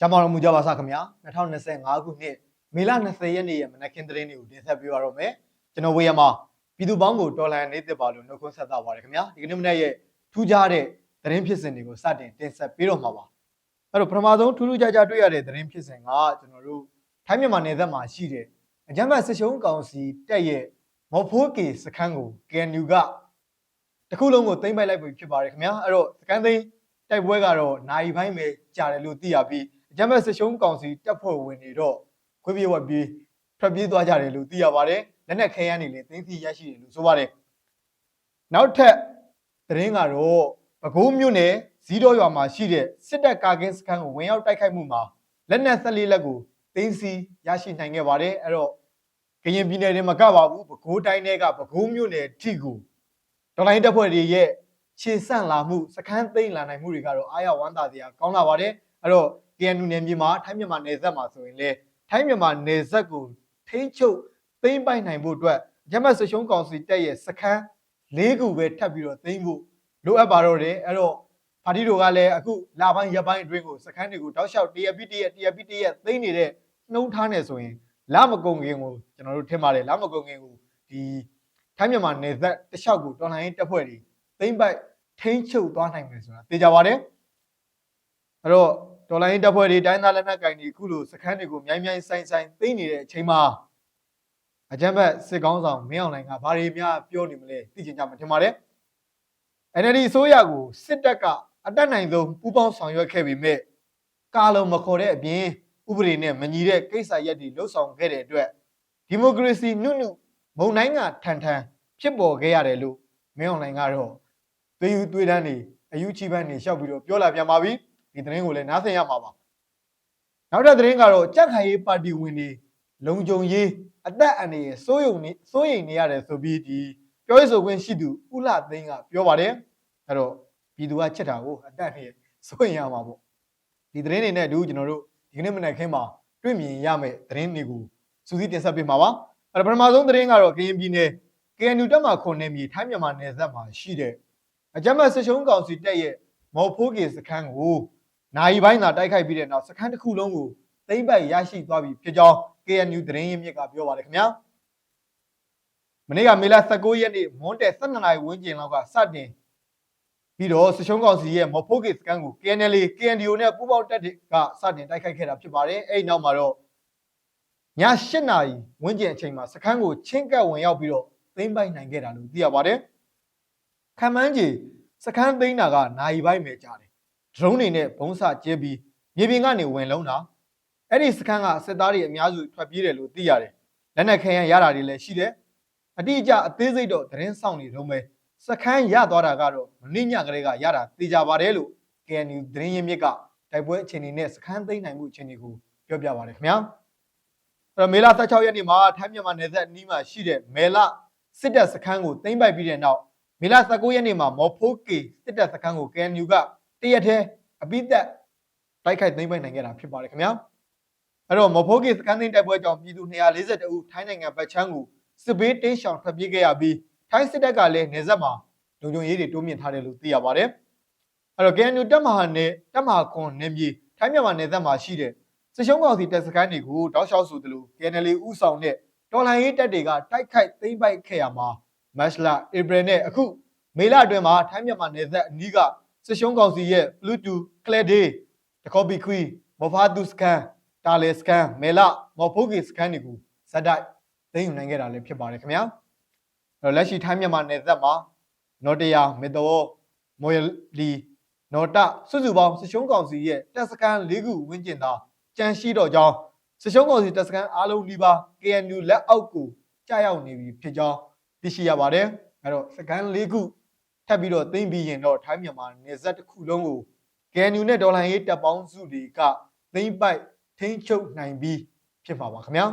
ကျမတော်မူကြပါစခင်ဗျာ2025ခုနှစ်မေလ20ရက်နေ့ရဲ့မနက်ခင်းသတင်းတွေကိုတင်ဆက်ပေးပါတော့မယ်ကျွန်တော်ဝေယမပြည်သူပေါင်းကိုတော်လှန်နေသစ်ပါလို့နှုတ်ခွန်းဆက်သပါတယ်ခင်ဗျာဒီကနေ့မနေ့ရဲ့ထူးခြားတဲ့သတင်းဖြစ်စဉ်တွေကိုစတင်တင်ဆက်ပေးတော့မှာပါအဲ့တော့ပထမဆုံးထူးထူးခြားခြားတွေ့ရတဲ့သတင်းဖြစ်စဉ်ကကျွန်တော်တို့ထိုင်းမြန်မာနယ်စပ်မှာရှိတဲ့အကြမ်းဖက်စစ်ရှုံးကောင်စီတက်ရဲ့မော်ဖိုးကေစခန်းကို KNU ကတခုလုံးကိုသိမ်းပိုက်လိုက်ပြီဖြစ်ပါတယ်ခင်ဗျာအဲ့တော့စကန်သိမ်းတိုက်ပွဲကတော့နိုင်ပိုင်းပဲကြာတယ်လို့သိရပြီး အကြမ်းဖက်စစ်ရှုံးကောင်စီတပ်ဖွဲ့ဝင်တွေတော့ခွေးပြေးဝက်ပြေးထွက်ပြေးသွားကြတယ်လို့သိရပါတယ်လက်နက်ခဲယမ်းတွေလည်းသိမ်းဆီးရရှိတယ်လို့ဆိုပါတယ်နောက်ထပ်သတင်းကတော့ပဲခူးမြို့နယ်ဇီးတော်ရွာမှာရှိတဲ့စစ်တပ်ကာကင်းစခန်းကိုဝင်ရောက်တိုက်ခိုက်မှုမှာလက်နက်14လက်ကိုသိမ်းဆီးရရှိနိုင်ခဲ့ပါတယ်အဲ့တော့ကရင်ပြည်နယ်တွေမှာကပါဘူးပဲခူးတိုင်းတွေကပဲခူးမြို့နယ်ထိကိုဒေါ်လိုင်းတပ်ဖွဲ့တွေရဲ့ခြေဆန့်လာမှုစခန်းသိမ်းလာနိုင်မှုတွေကတော့အားရဝမ်းသာစရာကောင်းလာပါတယ်အဲ့တော့ KNU နယ်မြေမှာထိုင်းမြန်မာနယ်စပ်မှာဆိုရင်လေထိုင်းမြန်မာနယ်စပ်ကိုထိန်းချုပ်သိမ်းပိုက်နိုင်ဖို့အတွက်ရမတ်စရှုံးကောင်စီတက်ရဲ့စခန်း၄ခုပဲထပ်ပြီးတော့သိမ်းဖို့လိုအပ်ပါတော့တယ်အဲ့တော့ပါတီတို့ကလည်းအခုလာပိုင်းရက်ပိုင်းအတွင်းကိုစခန်းတွေကိုတောက်လျှောက်တရပိတရတရပိတရသိမ်းနေတဲ့နှုံးထားနေဆိုရင်လာမကုံခင်ကိုကျွန်တော်တို့ထင်ပါတယ်လာမကုံခင်ကိုဒီထိုင်းမြန်မာနယ်စပ်တစ်လျှောက်ကိုတော်လှန်ရေးတပ်ဖွဲ့တွေသိမ်းပိုက်ထိန်းချုပ်သွားနိုင်မယ်ဆိုတာသိကြပါတယ်အဲ့တော့ ဒေါ်လာရင်းတပ်ဖွဲ့တွေတိုင်းသားလက်နက်ကင်တွေအခုလိုစခန်းတွေကိုမြိုင်းမြိုင်းဆိုင်ဆိုင်သိမ်းနေတဲ့အချိန်မှာအကြမ်းဖက်စစ်ကောင်းဆောင်မင်းအောင်လှိုင်ကဘာတွေများပြောနေမလဲသိချင်ကြမှာထင်ပါတယ် NLD အစိုးရကိုစစ်တပ်ကအတက်နိုင်ဆုံးပူးပေါင်းဆောင်ရွက်ခဲ့ပေမဲ့ကာလုံးမခေါ်တဲ့အပြင်ဥပဒေနဲ့မညီတဲ့ကိစ္စရပ်တွေလှုပ်ဆောင်ခဲ့တဲ့အတွက်ဒီမိုကရေစီနုနုမုံတိုင်းကထန်ထန်ဖြစ်ပေါ်ခဲ့ရတယ်လို့မင်းအောင်လှိုင်ကတော့သွေးယူသွေးတန်းနေအယူချီပန်းနေရှောက်ပြီးတော့ပြောလာပြန်ပါပြီ ဒီသတင်းကိုလည်းနားဆင်ရမှာပါနောက်တဲ့သတင်းကတော့ကြက်ခိုင်ရေးပါတီဝင်တွေလုံခြုံရေးအသက်အန္တရာယ်စိုးရုံနေစိုးရိမ်နေရတယ်ဆိုပြီးဒီပြောရေးဆိုခွင့်ရှိသူဥလှသိန်းကပြောပါတယ်အဲ့တော့ပြည်သူကချက်တာကိုအသက်နဲ့စိုးရိမ်ရမှာပေါ့ဒီသတင်းတွေနဲ့အတူကျွန်တော်တို့ဒီကနေ့မနက်ခင်းမှာတွေ့မြင်ရမယ့်သတင်းတွေကိုစူးစီးတင်ဆက်ပေးမှာပါအဲ့တော့ပထမဆုံးသတင်းကတော့ကရင်ပြည်နယ် KNU တက်မှာခွန်နေမြေထိုင်းမြန်မာနယ်စပ်မှာရှိတဲ့အကြမ်းဖက်စစ်ရှုံးကောင်စီတက်ရဲ့မော်ဖိုးကေစခန်းကို နိုင်ပိုင်းသာတိုက်ခိုက်ပြီးတဲ့နောက်စခန်းတစ်ခုလုံးကိုသိမ့်ပိုက်ရရှိသွားပြီဖြစ်ကြောင်း KNU သတင်းရင်းမြစ်ကပြောပါတယ်ခင်ဗျာမနေ့ကမေလ19ရက်နေ့မွန်းတဲ့12နာရီဝန်းကျင်လောက်ကစတင်ပြီးတော့စရှုံးကောင်စီရဲ့မော်ဖိုးကေစခန်းကို KNL KNDO နဲ့ပူးပေါင်းတပ်တွေကစတင်တိုက်ခိုက်ခဲ့တာဖြစ်ပါတယ်အဲ့ဒီနောက်မှာတော့ည8နာရီဝန်းကျင်အချိန်မှာစခန်းကိုချင်းကပ်ဝင်ရောက်ပြီးတော့သိမ့်ပိုက်နိုင်ခဲ့တာလို့သိရပါတယ်ခံမှန်းကြီးစခန်းသိမ်းတာကနိုင်ပိုင်းပဲကြားတယ် ဒရုန်းတွေနဲ့ဘုံစကျဲပြီးမြေပြင်ကနေဝင်လုံးတာအဲ့ဒီစခန်းကစစ်သားတွေအများစုထွက်ပြေးတယ်လို့သိရတယ်လက်နက်ခဲယမ်းရတာတွေလည်းရှိတယ်အတိအကျအသေးစိတ်တော့သတင်းဆောင်နေတော့မယ်စခန်းရသွားတာကတော့မနေ့ညကလေးကရတာသိကြပါတယ်လို့ KNU သတင်းရင်းမြစ်ကတိုက်ပွဲအခြေအနေနဲ့စခန်းသိမ်းနိုင်မှုအခြေအနေကိုပြောပြပါတယ်ခင်ဗျာအဲ့တော့မေလ16ရက်နေ့မှာထိုင်းမြန်မာနယ်စပ်အနီးမှာရှိတဲ့မေလစစ်တပ်စခန်းကိုသိမ်းပိုက်ပြီးတဲ့နောက်မေလ19ရက်နေ့မှာမော်ဖိုးကေစစ်တပ်စခန်းကို KNU က တရက်တည်းအပိသက်တိုက်ခိုက်သိမ်းပိုက်နိုင်ခဲ့တာဖြစ်ပါတယ်ခင်ဗျာအဲ့တော့မော်ဖိုးကေစခန်းသိမ်းတိုက်ပွဲကြောင့်ပြည်သူ242ဦးထိုင်းနိုင်ငံဗတ်ချမ်းကိုစစ်ဘေးတင်းရှောင်ထွက်ပြေးခဲ့ရပြီးထိုင်းစစ်တပ်ကလည်းနေဆက်မှာလုံခြုံရေးတွေတိုးမြင့်ထားတယ်လို့သိရပါတယ်အဲ့တော့ KNU တပ်မဟာနဲ့တပ်မဟာခွန်နေမြေထိုင်းမြန်မာနယ်စပ်မှာရှိတဲ့စစ်ရှုံးကောင်စီတပ်စခန်းတွေကိုတောက်လျှောက်ဆိုသလို KNL ဥဆောင်တဲ့တော်လှန်ရေးတပ်တွေကတိုက်ခိုက်သိမ်းပိုက်ခဲ့ရမှာမတ်လဧပြီနဲ့အခုမေလအတွင်းမှာထိုင်းမြန်မာနယ်စပ်အနီးက စစ်ရှုံးကောင်စီရဲ့ Bluetooth Clade တကောပီခွီမော်ဖာဒုစကန်တာလေစကန်မေလမော်ဖိုဂီစကန်တွေကိုဇက်တိုက်သိမ်းယူနိုင်ခဲ့တာလည်းဖြစ်ပါတယ်ခင်ဗျာအဲ့တော့လက်ရှိထိုင်းမြန်မာနယ်စပ်မှာနော်တရာမေတောမော်ယလီနော်တစုစုပေါင်းစစ်ရှုံးကောင်စီရဲ့တပ်စကန်၄ခုဝန်းကျင်သာကြန့်ရှိတော့ကြောင်းစစ်ရှုံးကောင်စီတပ်စကန်အားလုံးဒီပါ KNU လက်အောက်ကိုကြာရောက်နေပြီဖြစ်ကြောင်းသိရှိရပါတယ်အဲ့တော့စကန်၄ခု ထပ်ပြီးတော့သိမ့်ပြီးရင်တော့ထိုင်းမြန်မာနယ်စပ်တစ်ခုလုံးကို KNU နဲ့ဒေါ်လာရေးတပ်ပေါင်းစုတွေကသိမ့်ပိုက်ထိန်းချုပ်နိုင်ပြီးဖြစ်ပါပါခင်ဗျာ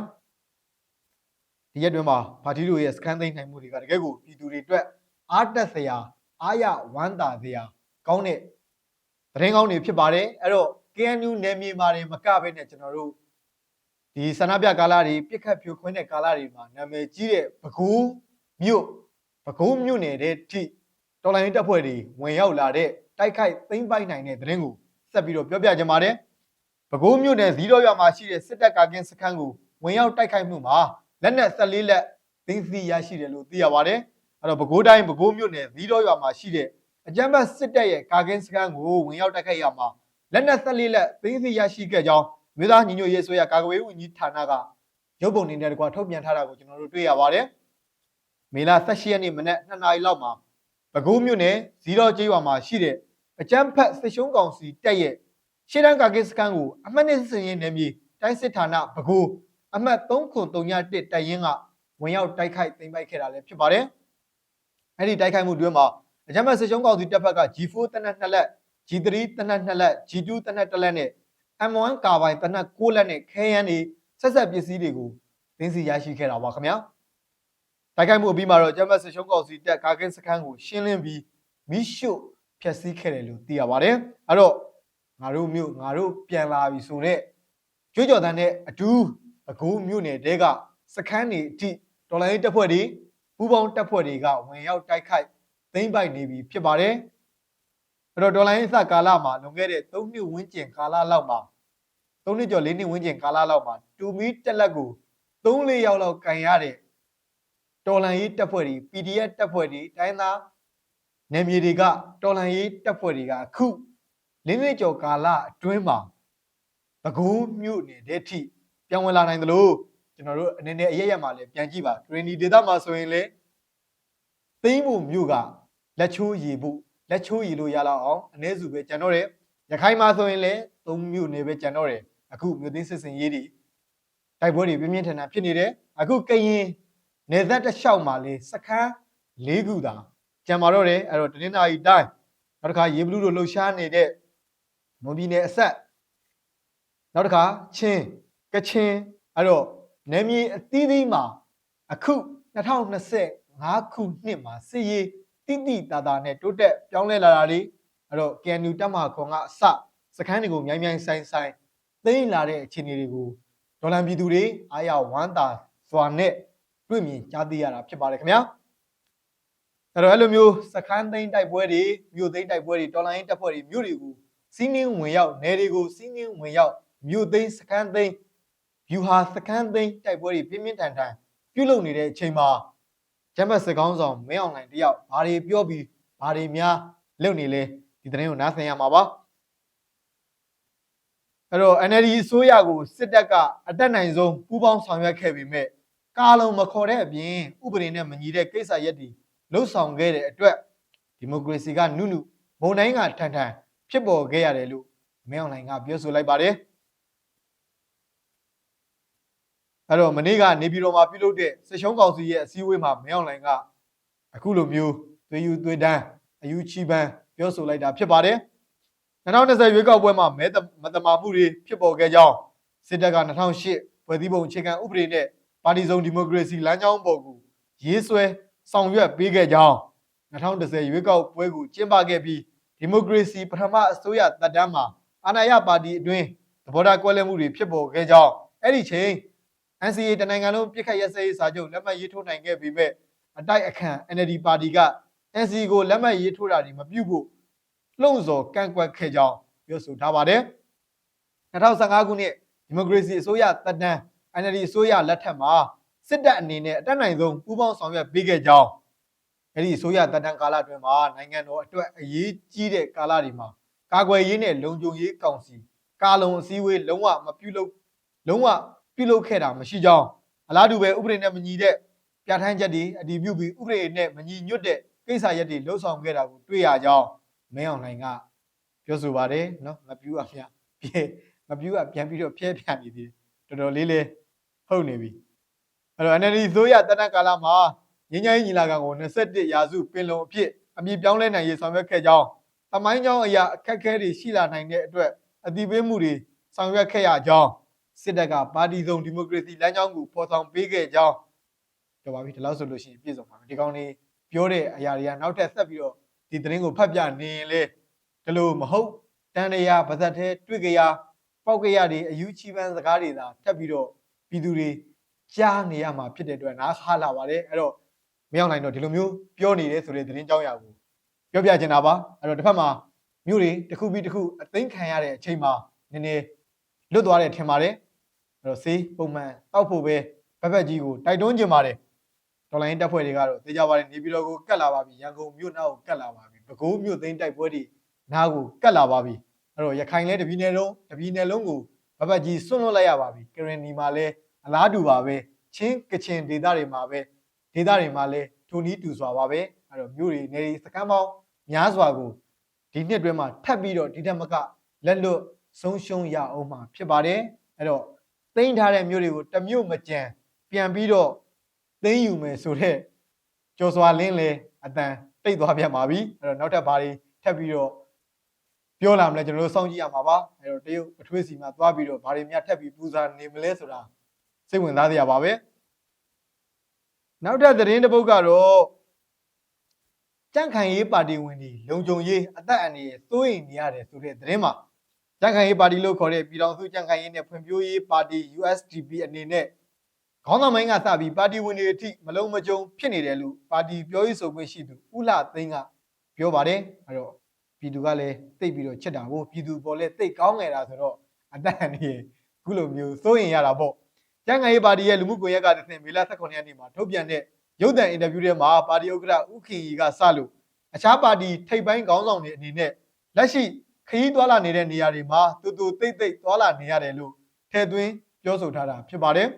ဒီရက်တွင်မှာပါတီတို့ရဲ့စကန်သိမ့်နိုင်မှုတွေကတကယ်ကိုပြည်သူတွေအတွက်အားတက်စရာအားရဝမ်းသာစရာကောင်းတဲ့သတင်းကောင်းတွေဖြစ်ပါတယ်အဲ့တော့ KNU နယ်မြေမှာတွေမကဘဲနဲ့ကျွန်တော်တို့ဒီဆန္ဒပြကာလတွေပြစ်ခတ်ဖြိုခွင်းတဲ့ကာလတွေမှာနာမည်ကြီးတဲ့ပဲခူးမြို့ပဲခူးမြို့နယ်တဲ့ထိ တော်လိုင်းတပ်ဖွဲ့တွေဝင်ရောက်လာတဲ့တိုက်ခိုက်သိမ်းပိုက်နိုင်တဲ့သတင်းကိုဆက်ပြီးတော့ပြောပြကြပါတယ်ပဲခူးမြို့နယ်ဇီးတော်ရွာမှာရှိတဲ့စစ်တပ်ကာကင်းစခန်းကိုဝင်ရောက်တိုက်ခိုက်မှုမှာလက်နက်14လက်သိမ်းဆည်းရရှိတယ်လို့သိရပါတယ်အဲ့တော့ပဲခူးတိုင်းပဲခူးမြို့နယ်ဇီးတော်ရွာမှာရှိတဲ့အကြမ်းဖက်စစ်တပ်ရဲ့ကာကင်းစခန်းကိုဝင်ရောက်တိုက်ခိုက်ရမှာလက်နက်14လက်သိမ်းဆည်းရရှိခဲ့ကြောင်းမြို့သားညီညွတ်ရေးဆိုရကာကွယ်ရေးဝန်ကြီးဌာနကရုပ်ပုံနေတဲ့တကွာထုတ်ပြန်ထားတာကိုကျွန်တော်တို့တွေ့ရပါတယ်မေလ18ရက်နေ့မနက်2နာရီလောက်မှာ ပဲခူးမြို့နယ်ဇီးတော်ကျေးရွာမှာရှိတဲ့အကြမ်းဖက်စစ်ရှုံးကောင်စီတပ်ရဲ့ရှေ့တန်းကာကင်းစခန်းကိုအမှတ်နှစ်စင်ရင်နယ်မြေတိုင်းစစ်ဌာနဘကူအမှတ်3931တိုင်ရင်ကဝင်ရောက်တိုက်ခိုက်သိမ်းပိုက်ခဲ့တာလည်းဖြစ်ပါတယ်။အဲ့ဒီတိုက်ခိုက်မှုတွင်မှာအကြမ်းဖက်စစ်ရှုံးကောင်စီတပ်ဖက်က G4 တနက်2လက် G3 တနက်2လက် G2 တနက်1လက်နဲ့ M1 ကာဘိုင်တနက်6လက်နဲ့ခဲယမ်းတွေဆက်ဆက်ပစ္စည်းတွေကိုသိမ်းဆည်းရရှိခဲ့တာပါခင်ဗျာ။ တိုက်ခိုက်မှုအပြီးမှာတော့အကြမ်းဖက်စစ်ရှုံးကောင်စီတပ်ကာကင်းစခန်းကိုရှင်းလင်းပြီးမိရှို့ဖျက်ဆီးခဲ့တယ်လို့သိရပါတယ်။အဲ့တော့ငါတို့မြို့ငါတို့ပြန်လာပြီဆိုတော့ကျွေးကြော်တန်းနဲ့အတူအကူမြို့နယ်တဲကစခန်းတွေအထိတော်လိုင်းတပ်ဖွဲ့တွေပူးပေါင်းတပ်ဖွဲ့တွေကဝင်ရောက်တိုက်ခိုက်သိမ်းပိုက်နေပြီဖြစ်ပါတယ်အဲ့တော့တော်လိုင်းအစကာလမှာလွန်ခဲ့တဲ့3နှစ်ဝန်းကျင်ကာလလောက်မှာ3နှစ်ကျော်4နှစ်ဝန်းကျင်ကာလလောက်မှာတူမီတက်လက်ကို3-4ရောက်လောက်ကန်ရတဲ့ တော်လိုင်းရေးတပ်ဖွဲ့တွေ PDF တပ်ဖွဲ့တွေတိုင်းသားနယ်မြေတွေကတော်လိုင်းရေးတပ်ဖွဲ့တွေကအခုလင်းလေးကျော်ကာလအတွင်းမှာတကူးမြို့နယ်တဲ့ထိပြောင်းဝင်လာနိုင်သလိုကျွန်တော်တို့အနေနဲ့အရရက်မှာလည်းပြန်ကြည့်ပါဂရင်းဒီဒေတာမှာဆိုရင်လေသိမ့်မှုမြို့ကလက်ချိုးရည်ဖို့လက်ချိုးရည်လို့ရလောက်အောင်အ ਨੇ စုပဲကျွန်တော်တယ်ရခိုင်မှာဆိုရင်လည်းသုံးမြို့နယ်ပဲကျွန်တော်တယ်အခုမြို့သိမ်းစစ်စင်ရေးတွေတိုက်ပွဲတွေပြင်းပြင်းထန်ထန်ဖြစ်နေတယ်အခုကရင် နေသက်တစ်လျှောက်မှာလေစခန်း၄ခုသာကျန်ပါတော့တယ်အဲ့တော့တနင်္လာရီတိုင်းနောက်တစ်ခါရေဘလူးတို့လှုပ်ရှားနေတဲ့မွန်ပြည်နယ်အဆက်နောက်တစ်ခါချင်းကချင်အဲ့တော့နယ်မြေအသီးသီးမှာအခု2025ခုနှစ်မှာစစ်ရေးတိတိတသာနဲ့တိုးတက်ပြောင်းလဲလာတာတွေအဲ့တော့ KNU တက်မခွန်ကအစစခန်းတွေကိုမြိုင်မြိုင်ဆိုင်ဆိုင်သိမ်းလာတဲ့အခြေအနေတွေကိုဒေါ်လာပြည်သူတွေအားရဝမ်းသာစွာနဲ့ တွေ့မြင်ကြားသိရတာဖြစ်ပါတယ်ခင်ဗျာအဲ့တော့အဲ့လိုမျိုးစခန်းသိမ်းတိုက်ပွဲတွေမြို့သိမ်းတိုက်ပွဲတွေတော်လိုင်းတပ်ဖွဲ့တွေမြို့တွေကိုစီးနင်းဝင်ရောက်နယ်တွေကိုစီးနင်းဝင်ရောက်မြို့သိမ်းစခန်းသိမ်းယူဟာစခန်းသိမ်းတိုက်ပွဲတွေပြင်းပြင်းထန်ထန်ပြုလုပ်နေတဲ့အချိန်မှာဂျမတ်စကောင်းဆောင်မင်းအောင်လှိုင်တယောက်ဘာတွေပြောပြီးဘာတွေများလုပ်နေလဲဒီသတင်းကိုနားဆင်ရမှာပါအဲ့တော့ NLD အစိုးရကိုစစ်တပ်ကအတက်နိုင်ဆုံးပူးပေါင်းဆောင်ရွက်ခဲ့ပေမဲ့ ကာလုံမခေါ်တဲ့အပြင်ဥပဒေနဲ့မညီတဲ့ကိစ္စရက်တွေလှုပ်ဆောင်ခဲ့တဲ့အတွက်ဒီမိုကရေစီကနုနုဘုံတိုင်းကထန်ထန်ဖြစ်ပေါ်ခဲ့ရတယ်လို့မင်းအောင်လှိုင်ကပြောဆိုလိုက်ပါတယ်အဲ့တော့မနေ့ကနေပြည်တော်မှာပြုလုပ်တဲ့စစ်ရှုံးကောင်စီရဲ့အစည်းအဝေးမှာမင်းအောင်လှိုင်ကအခုလိုမျိုးသွေးယူသွေးတန်းအယူချီပန်းပြောဆိုလိုက်တာဖြစ်ပါတယ်2020ရွေးကောက်ပွဲမှာမဲမတမာမှုတွေဖြစ်ပေါ်ခဲ့ကြောင်းစစ်တပ်က2008ဖွဲ့စည်းပုံအခြေခံဥပဒေနဲ့ ပါတီစုံဒီမိုကရေစီလမ်းကြောင်းပေါ်ကိုရေးဆွဲဆောင်ရွက်ပေးခဲ့ကြောင်း2010ရွေးကောက်ပွဲကိုကျင်းပခဲ့ပြီးဒီမိုကရေစီပထမအစိုးရတပ်တန်းမှာအာဏာရပါတီအတွင်းသဘောထားကွဲလွဲမှုတွေဖြစ်ပေါ်ခဲ့ကြောင်းအဲ့ဒီချိန် NCA တနိုင်ငံလုံးပြစ်ခတ်ရစရေးစာချုပ်လက်မှတ်ရေးထိုးနိုင်ခဲ့ပေမဲ့အတိုက်အခံ NLD ပါတီက NCA ကိုလက်မှတ်ရေးထိုးတာတွေမပြုဖို့လှုံ့ဆော်ကန့်ကွက်ခဲ့ကြောင်းပြောဆိုထားပါတယ်2015ခုနှစ်ဒီမိုကရေစီအစိုးရတပ်တန်း NLD အစိုးရလက်ထက်မှာစစ်တပ်အနေနဲ့အတက်နိုင်ဆုံးပူးပေါင်းဆောင်ရွက်ပေးခဲ့ကြောင်းအဲ့ဒီအစိုးရတပ်တန်းကာလအတွင်းမှာနိုင်ငံတော်အတွက်အရေးကြီးတဲ့ကာလတွေမှာကာကွယ်ရေးနဲ့လုံခြုံရေးကောင်စီကာလုံအစည်းအဝေးလုံးဝမပြုလုပ်လုံးဝပြုလုပ်ခဲ့တာမရှိကြောင်းအလားတူပဲဥပဒေနဲ့မညီတဲ့ပြဋ္ဌာန်းချက်တွေအတည်ပြုပြီးဥပဒေနဲ့မညီညွတ်တဲ့ကိစ္စရပ်တွေလှုပ်ဆောင်ခဲ့တာကိုတွေ့ရကြောင်းမင်းအောင်လှိုင်ကပြောဆိုပါတယ်နော်မပြူအဖျားပြေမပြူကပြန်ပြီးတော့ဖျဲဖျနေသေးတယ်တော်တော်လေးလေး ဟုတ်နေပြီအဲ့တော့ NLD ဆိုရတနက်ကာလမှာငင်းငိုင်းညီလာခံကို21ရာစုပင်လုံအဖြစ်အမြင့်ပြောင်းလဲနိုင်ရေးဆောင်ရွက်ခဲ့ကြောင်းတမိုင်းကြောင်းအရာအခက်အခဲတွေရှိလာနိုင်တဲ့အတွက်အတိပေးမှုတွေဆောင်ရွက်ခဲ့ရကြောင်းစစ်တပ်ကပါတီစုံဒီမိုကရေစီလမ်းကြောင်းကိုပေါ်ဆောင်ပေးခဲ့ကြောင်းပြောပါပြီဒီလောက်ဆိုလို့ရှိရင်ပြည့်စုံပါမယ်ဒီကောင်လေးပြောတဲ့အရာတွေကနောက်ထပ်ဆက်ပြီးတော့ဒီသတင်းကိုဖတ်ပြနေရင်လေဒီလိုမဟုတ်တန်တရာဗဇက်သေးတွေ့ကြရပောက်ကြရတွေအယူချီပန်းစကားတွေသာတက်ပြီးတော့ ပြည်သူတွေကြားနေရမှာဖြစ်တဲ့အတွက်နားခါလာပါတယ်အဲ့တော့မရောက်နိုင်တော့ဒီလိုမျိုးပြောနေတယ်ဆိုတဲ့သတင်းကြောင်းရာကိုပြောပြချင်တာပါအဲ့တော့တစ်ဖက်မှာမြို့တွေတစ်ခုပြီးတစ်ခုအသိမ်းခံရတဲ့အချိန်မှာနည်းနည်းလွတ်သွားတယ်ထင်ပါတယ်အဲ့တော့ဆေးပုံမှန်တောက်ဖို့ပဲဘက်ဘက်ကြီးကိုတိုက်တွန်းကြပါတယ်တော်လိုင်းတပ်ဖွဲ့တွေကတော့သိကြပါတယ်နေပြည်တော်ကိုကတ်လာပါပြီရန်ကုန်မြို့နောက်ကိုကတ်လာပါပြီပဲခူးမြို့သိမ်းတိုက်ပွဲတွေနားကိုကတ်လာပါပြီအဲ့တော့ရခိုင်လဲတပြည်နယ်လုံးတပြည်နယ်လုံးကိုဘက်ဘက်ကြီးဆွန့်လွတ်လိုက်ရပါပြီကရင်နီမှာလဲ အလားတူပါပဲချင်းကချင်ဒေသတွေမှာပဲဒေသတွေမှာလဲထိုနီးတူစွာပါပဲအဲ့တော့မြို့တွေနေရီစကမ်းပေါင်းများစွာကိုဒီနှစ်တွင်းမှာထပ်ပြီးတော့ဒီထက်မကလက်လွတ်ဆုံးရှုံးရအောင်မှာဖြစ်ပါတယ်အဲ့တော့သိမ်းထားတဲ့မြို့တွေကိုတစ်မြို့မကြံပြန်ပြီးတော့သိမ်းယူမယ်ဆိုတော့ကျော်စွာလင်းလေအတန်တိတ်သွားပြန်ပါပြီအဲ့တော့နောက်ထပ်ဘာတွေထပ်ပြီးတော့ပြောလာမလဲကျွန်တော်တို့စောင့်ကြည့်ရမှာပါအဲ့တော့တရုတ်အထွေးစီမှာသွားပြီးတော့ဘာတွေများထပ်ပြီးပူဇာနေမလဲဆိုတာ စိတ်ဝင်စားစရာပါပဲနောက်ထပ်သတင်းတစ်ပုဒ်ကတော့ကြန့်ခိုင်ရေးပါတီဝင်တွေလုံခြုံရေးအသက်အန္တရာယ်စိုးရိမ်နေရတယ်ဆိုတဲ့သတင်းမှာကြန့်ခိုင်ရေးပါတီလို့ခေါ်တဲ့ပြည်တော်စုကြန့်ခိုင်ရေးနဲ့ဖွံ့ဖြိုးရေးပါတီ USDP အနေနဲ့ခေါင်းဆောင်ပိုင်းကစပြီးပါတီဝင်တွေအထိမလုံးမကြုံဖြစ်နေတယ်လို့ပါတီပြောရေးဆိုခွင့်ရှိသူဦးလှသိန်းကပြောပါတယ်အဲ့တော့ပြည်သူကလည်းတိတ်ပြီးတော့ချက်တာကိုပြည်သူပေါ်လဲတိတ်ကောင်းငယ်တာဆိုတော့အတန်နေခုလိုမျိုးစိုးရင်ရတာပေါ့ ကျန်းငယ်ရေးပါတီရဲ့လူမှုကွန်ရက်ကတည်းကမေလ18ရက်နေ့မှာထုတ်ပြန်တဲ့ရုပ်သံအင်တာဗျူးထဲမှာပါတီဥက္ကဋ္ဌဦးခင်ရီကစလို့အခြားပါတီထိပ်ပိုင်းခေါင်းဆောင်တွေအနေနဲ့လက်ရှိခရီးသွားလာနေတဲ့နေရာတွေမှာတူတူတိတ်တိတ်သွားလာနေရတယ်လို့ထည့်သွင်းပြောဆိုထားတာဖြစ်ပါတယ်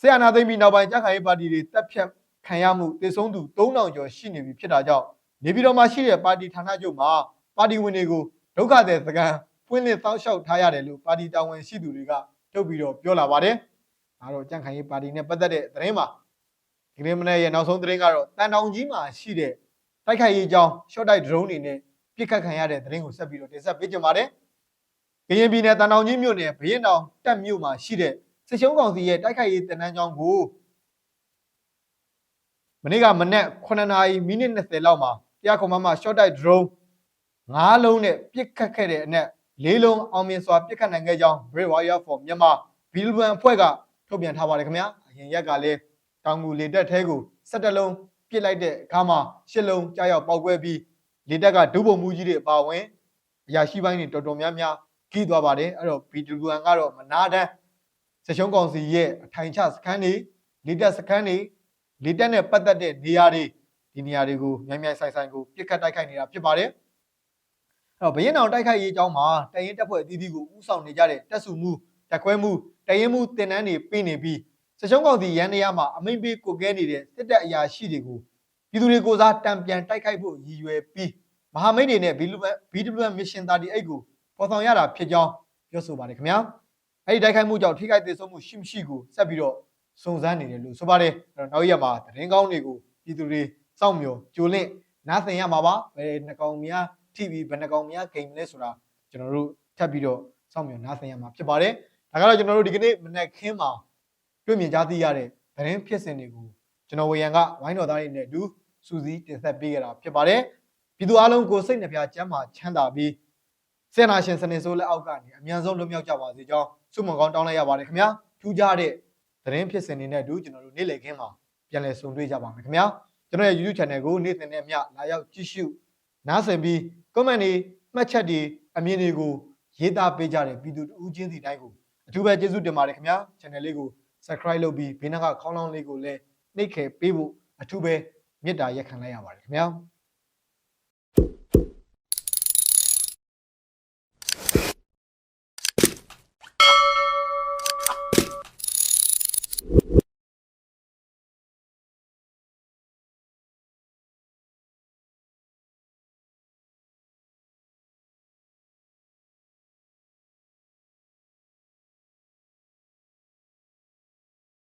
ဆရာနာသိမ့်ပြီးနောက်ပိုင်းကျန်းငယ်ရေးပါတီတွေတက်ဖြတ်ခံရမှုတည်ဆုံးသူ3000ကျော်ရှိနေပြီဖြစ်တာကြောင့်နေပြည်တော်မှာရှိတဲ့ပါတီဌာနချုပ်မှာပါတီဝင်တွေကိုဒုက္ခသည်စကန်ဖွင့်လှစ်တောင်းလျှောက်ထားရတယ်လို့ပါတီတာဝန်ရှိသူတွေကထုတ်ပြီးတော့ပြောလာပါတယ်။ ဒါတော့ကြန့်ခိုင်ရေးပါတီနဲ့ပတ်သက်တဲ့သတင်းပါဒီနေ့မနေ့ရဲ့နောက်ဆုံးသတင်းကတော့တန်တောင်ကြီးမှာရှိတဲ့တိုက်ခိုက်ရေးကြောင်း short တိုက် drone တွေနဲ့ပြစ်ခတ်ခံရတဲ့သတင်းကိုဆက်ပြီးတော့တင်ဆက်ပေးကြပါမယ်။ကရင်ပြည်နယ်တန်တောင်ကြီးမြို့နယ်ဘရင်တောင်တက်မြို့မှာရှိတဲ့စစ်ရှုံးကောင်စီရဲ့တိုက်ခိုက်ရေးတန်တန်းကြောင်းကိုမနေ့ကမနေ့9နာရီမိနစ်20လောက်မှာတရားခုံမမှာ short တိုက် drone ငါးလုံးနဲ့ပြစ်ခတ်ခဲ့တဲ့အနက်လေးလုံးအောင်မြင်စွာပြစ်ခတ်နိုင်ခဲ့ကြောင်း Brave Warrior for မြန်မာဘီလဘန်အဖွဲ့က ထုတ်ပြန်ထားပါတယ်ခင်ဗျာအရင်ရက်ကလည်းတောင်ငူလေတက်ထဲကို17လုံးပြစ်လိုက်တဲ့အခါမှာ10လုံးကြားရောက်ပောက်ကွဲပြီးလေတက်ကဒုဗုံမှုကြီးတွေအပါဝင်အရာရှိပိုင်းတွေတော်တော်များများကြီးသွားပါတယ်အဲ့တော့ B2N ကတော့မနာတန်းစရှုံးကောင်စီရဲ့အထိုင်ချစခန်းတွေလေတက်စခန်းတွေလေတက်နဲ့ပတ်သက်တဲ့နေရာတွေဒီနေရာတွေကိုမြိုင်မြိုင်ဆိုင်ဆိုင်ကိုပြစ်ခတ်တိုက်ခိုက်နေတာဖြစ်ပါတယ်အဲ့တော့ဘရင်အောင်တိုက်ခိုက်ရေးအကြောင်းမှာတရင်တက်ဖွဲ့အသီးသီးကိုဥဆောင်နေကြတဲ့တက်စုမှုတက်ခွဲမှု တရင်မှုတင်နန်းတွေပြင်နေပြီးစချုံးကောင်စီရန်တရားမှာအမိန်ပေးကိုကဲနေတဲ့စစ်တပ်အရာရှိတွေကိုပြည်သူတွေကိုစားတံပြန်တိုက်ခိုက်ဖို့ရည်ရွယ်ပြီးမဟာမိတ်တွေနဲ့ BWN Mission 38ကိုပေါ်ဆောင်ရတာဖြစ်ကြောင်းပြောဆိုပါတယ်ခင်ဗျာအဲ့ဒီတိုက်ခိုက်မှုကြောင့်ထိခိုက်သေးဆုံးမှုရှိမရှိကိုဆက်ပြီးတော့စုံစမ်းနေတယ်လို့ဆိုပါတယ်အဲ့တော့နောက်ရက်မှာသတင်းကောင်းတွေကိုပြည်သူတွေစောင့်မျှော်ကြိုလင့်နားဆင်ရမှာပါဘယ်နှကောင်များ TV ဘယ်နှကောင်များဂိမ်းလဲဆိုတာကျွန်တော်တို့ထပ်ပြီးတော့စောင့်မျှော်နားဆင်ရမှာဖြစ်ပါတယ် ဒါကတော့ကျွန်တော်တို့ဒီကနေ့မနက်ခင်းမှာတွေ့မြင်ကြားသိရတဲ့သတင်းဖြစ်စဉ်တွေကိုကျွန်တော်ဝေယံကဝိုင်းတော်သားတွေနဲ့အတူစူးစီးတင်ဆက်ပေးကြတာဖြစ်ပါတယ်ပြည်သူအလုံးကိုစိတ်နှပြချမ်းသာချမ်းသာပြီးစေနာရှင်စနေဆိုးလက်အောက်ကနေအမြန်ဆုံးလွတ်မြောက်ကြပါစေကြောင်းဆုမွန်ကောင်းတောင်းလိုက်ရပါတယ်ခင်ဗျာထူးခြားတဲ့သတင်းဖြစ်စဉ်တွေနဲ့အတူကျွန်တော်တို့နေ့လည်ခင်းမှာပြန်လည်ဆုံတွေ့ကြပါမယ်ခင်ဗျာကျွန်တော်ရဲ့ YouTube channel ကိုနေ့စဉ်နဲ့အမျှလာရောက်ကြည့်ရှုနားဆင်ပြီး comment တွေမှတ်ချက်တွေအမြင်တွေကိုရေးသားပေးကြတဲ့ပြည်သူအူးချင်းစီတိုင်းကို အထူးပဲကျေးဇူးတင်ပါတယ်ခင်ဗျာ channel လေးကို subscribe လုပ်ပြီးဘေးနားကခေါင်းလောင်းလေးကိုလည်းနှိပ်ခဲပေးဖို့အထူးပဲမေတ္တာရက်ခံလိုက်ရပါတယ်ခင်ဗျာ